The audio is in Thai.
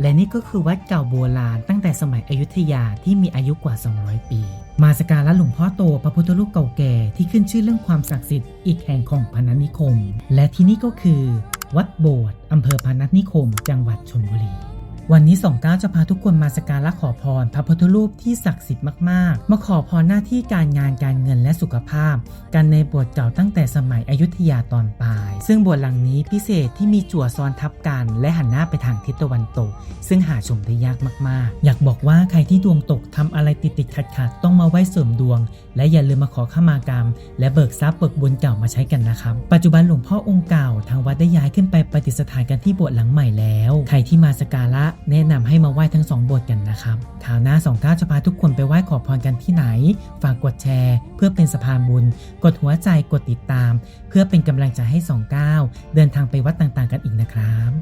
และนี่ก็คือวัดเก่าโบราณตั้งแต่สมัยอยุธยาที่มีอายุกว่า 200 ปี มาสการะหลวงพ่อโตพระพุทธรูปเก่าแก่ที่ขึ้นชื่อเรื่องความศักดิ์สิทธิ์อีกแห่งของพนัสนิคม และที่นี่ก็คือ วัดโบสถ์อำเภอพนัสนิคม จังหวัดชลบุรี วันนี้สองก้าจะพาทุกคนมาสกการะขอพร พระพุทธรูปที่ศักดิ์สิทธิ์มากๆ มาขอพรหน้าที่การงานการเงินและสุขภาพ กันในโบสถ์เก่าตั้งแต่สมัยอยุธยาตอนปลาย ซึ่งโบสถ์หลังนี้พิเศษที่มีจั่วซ้อนทับกัน และหันหน้าไปทางทิศตะวันตก ซึ่งหาชมได้ยากมากๆ อยากบอกว่าใครที่ดวงตกทำอะไรติดติดขัดขัดๆต้องมาไหว้เสริมดวง และอย่าลืมมาขอขมากรรม และเบิกทรัพย์เบิกบุญเก่ามาใช้กันนะครับ ปัจจุบันหลวงพ่อองค์เก่าทางวัดได้ย้ายขึ้นไปประดิษฐานกันที่โบสถ์หลังใหม่แล้ว ใครที่มาสกการะแนะนำให้มาไหว้ทั้งสองโบสถ์กันนะครับคราวหน้าสองก้าวจะพาทุกคนไปไหว้ขอพรกันที่ไหน ฝากกดแชร์ เพื่อเป็นสะพานบุญ กดหัวใจกดติดตาม เพื่อเป็นกำลังใจให้สอง9 เดินทางไปวัดต่างๆ กันอีกนะครับ